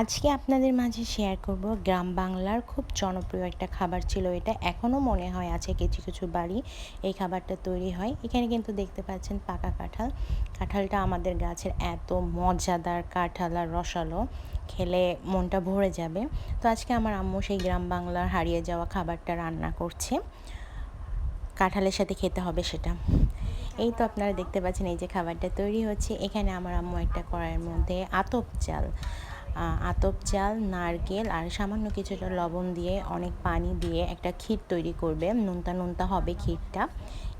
আজকে আপনাদের মাঝে শেয়ার করব গ্রাম বাংলার খুব জনপ্রিয় একটা খাবার ছিল এটা। এখনও মনে হয় আছে কিছু কিছু বাড়ি এই খাবারটা তৈরি হয়। এখানে কিন্তু দেখতে পাচ্ছেন পাকা কাঁঠাল। কাঁঠালটা আমাদের গাছের এত মজাদার কাঁঠাল আর রসালো, খেলে মনটা ভরে যাবে। তো আজকে আমার আম্মু সেই গ্রাম বাংলার হারিয়ে যাওয়া খাবারটা রান্না করছে। কাঁঠালের সাথে খেতে হবে সেটা। এই তো আপনারা দেখতে পাচ্ছেন এই যে খাবারটা তৈরি হচ্ছে। এখানে আমার আম্মু একটা কড়াইয়ের মধ্যে আতপ চাল। আতপ চাল, নারকেল আর সামান্য কিছুটা লবণ দিয়ে অনেক পানি দিয়ে একটা ক্ষীর তৈরি করবে। নুনতা নুনতা হবে ক্ষীরটা।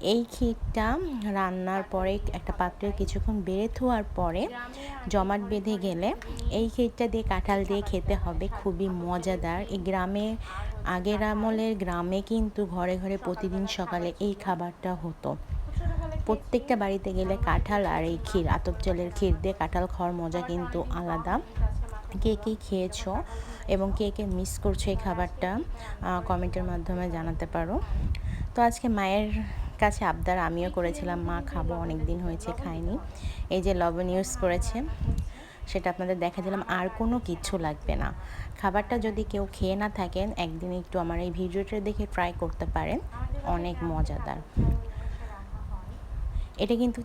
এই ক্ষীরটা রান্নার পরে একটা পাত্রে কিছুক্ষণ বেড়ে থোয়ার পরে জমাট বেঁধে গেলে এই ক্ষীরটা দিয়ে কাঁঠাল দিয়ে খেতে হবে। খুবই মজাদার। এই গ্রামে, আগের আমলের গ্রামে কিন্তু ঘরে ঘরে প্রতিদিন সকালে এই খাবারটা হতো। প্রত্যেকটা বাড়িতে গেলে কাঁঠাল আর এই ক্ষীর, আতপ চালের ক্ষীর দিয়ে কাঁঠাল খাওয়ার মজা কিন্তু আলাদা। কে কে খেয়েছো এবং কে কে মিস করছ এই খাবারটা কমেন্টের মাধ্যমে জানাতে পারো। তো আজকে মায়ের কাছে আবদার আমিও করেছিলাম, মা খাব অনেক দিন হয়েছে খাইনি এই যে লবণ ইউজ করেছে, সেটা আপনাদের দেখা দিলাম আর কোনো কিচ্ছু লাগবে না। খাবারটা যদি কেউ খেয়ে না থাকেন, একদিন একটু আমার এই ভিডিওটা দেখে ট্রাই করতে পারেন, অনেক মজাদার। এটা কিন্তু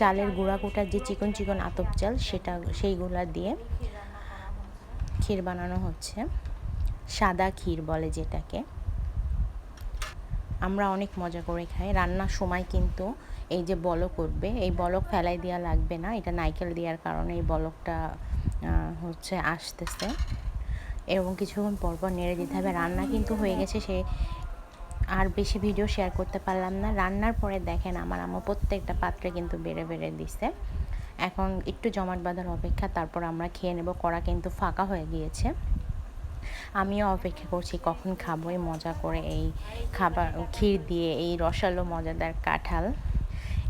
চালের গুঁড়া কোটার যে চিকন চিকন আতপ চাল, সেটা, সেইগুলা দিয়ে ক্ষীর বানানো হচ্ছে। সাদা ক্ষীর বলে যেটাকে। আমরা অনেক মজা করে খাই। রান্নার সময় কিন্তু এই যে বলক উঠবে, এই বলক ফেলাই দেওয়া লাগবে না। এটা নাইকেল দেওয়ার কারণে এই বলকটা হচ্ছে আসতেছে। এবং কিছুক্ষণ পরপর নেড়ে দিতে হবে। রান্না কিন্তু হয়ে গেছে। সে আর বেশি ভিডিও শেয়ার করতে পারলাম না। রান্নার পরে দেখেন আমার আম্মু প্রত্যেকটা পাত্রে কিন্তু বেড়ে বেড়ে দিছে। এখন একটু জমাট বাঁধার অপেক্ষা, তারপর আমরা খেয়ে নেব। কড়া কিন্তু ফাঁকা হয়ে গিয়েছে। আমিও অপেক্ষা করছি কখন খাব এই মজা করে, এই খাবার, ক্ষীর দিয়ে এই রসালো মজাদার কাঁঠাল।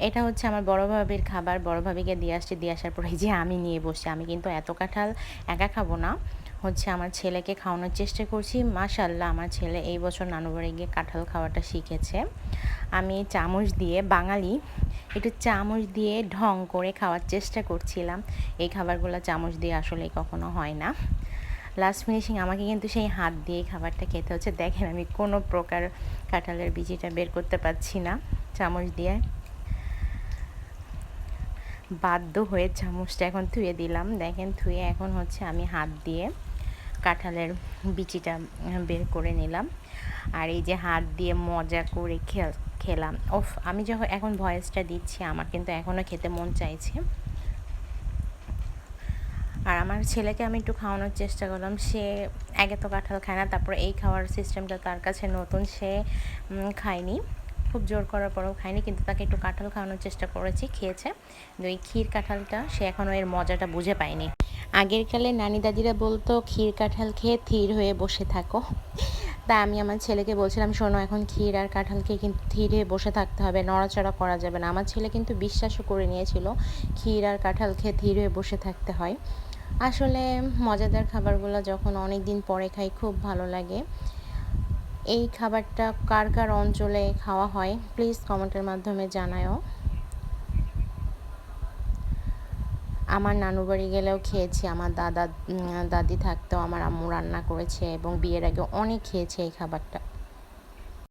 এটা হচ্ছে আমার বড় ভাবির খাবার। বড় ভাবিকে দিয়ে আসছি। দিয়ে আসার পরে যে আমি নিয়ে বসছি। আমি কিন্তু এত কাঁঠাল একা খাব না। হচ্ছে আমার ছেলেকে খাওয়ানোর চেষ্টা করছি। মাশাল্লাহ আমার ছেলে এই বছর নানু বাড়ি গিয়ে কাঁঠাল খাওয়াটা শিখেছে। আমি চামচ দিয়ে বাঙালি একটু চামচ দিয়ে ঢং করে খাওয়ার চেষ্টা করছিলাম। এই খাবারগুলো চামচ দিয়ে আসলে কখনো হয় না। লাস্ট ফিনিশিং আমাকে কিন্তু সেই হাত দিয়ে খাবারটা খেতে হচ্ছে। দেখেন আমি কোনো প্রকার কাঁঠালের বিচিটা বের করতে পারছি না চামচ দিয়ে। বাধ্য হয়ে চামচটা এখন ধুয়ে দিলাম। দেখেন ধুয়ে এখন হচ্ছে আমি হাত দিয়ে কাঁঠালের বিচিটা বের করে নিলাম। আর এই যে হাত দিয়ে মজা করে খেল, খেলাম। ওফ, আমি যখন এখন ভয়েসটা দিচ্ছি, আমার কিন্তু এখনও খেতে মন চাইছে। আর আমার ছেলেকে আমি একটু খাওয়ানোর চেষ্টা করলাম। সে আগে তো কাঁঠাল খায় না, তারপর এই খাওয়ার সিস্টেমটা তার কাছে নতুন, সে খায়নি। খুব জোর করার পরেও খায়নি, কিন্তু তাকে একটু কাঁঠাল খাওয়ানোর চেষ্টা করেছি, খেয়েছে। কিন্তু ক্ষীর কাঁঠালটা সে এখনও এর মজাটা বুঝে পায়নি। আগের কালে নানি দাদিরা বলতো, ক্ষীর কাঁঠাল খেয়ে থির হয়ে বসে থাকো। তা আমি আমার ছেলেকে বলছিলাম, শোনো, এখন ক্ষীর আর কাঁঠাল খেয়ে কিন্তু ধীর হয়ে বসে থাকতে হবে, নড়াচড়া করা যাবে না। আমার ছেলে কিন্তু বিশ্বাসও করে নিয়েছিল, ক্ষীর আর কাঁঠাল খেয়ে ধীর হয়ে বসে থাকতে হয়। আসলে মজাদার খাবারগুলো যখন অনেক দিন পরে খাই, খুব ভালো লাগে। এই খাবারটা কার কার অঞ্চলে খাওয়া হয় প্লিজ কমেন্টের মাধ্যমে জানায়ও। আমার নানু বাড়ি গেলেও খেয়েছি, আমার দাদা দাদি থাকতেও আমার আম্মু রান্না করেছে এবং বিয়ের আগে অনেক খেয়েছে এই খাবারটা।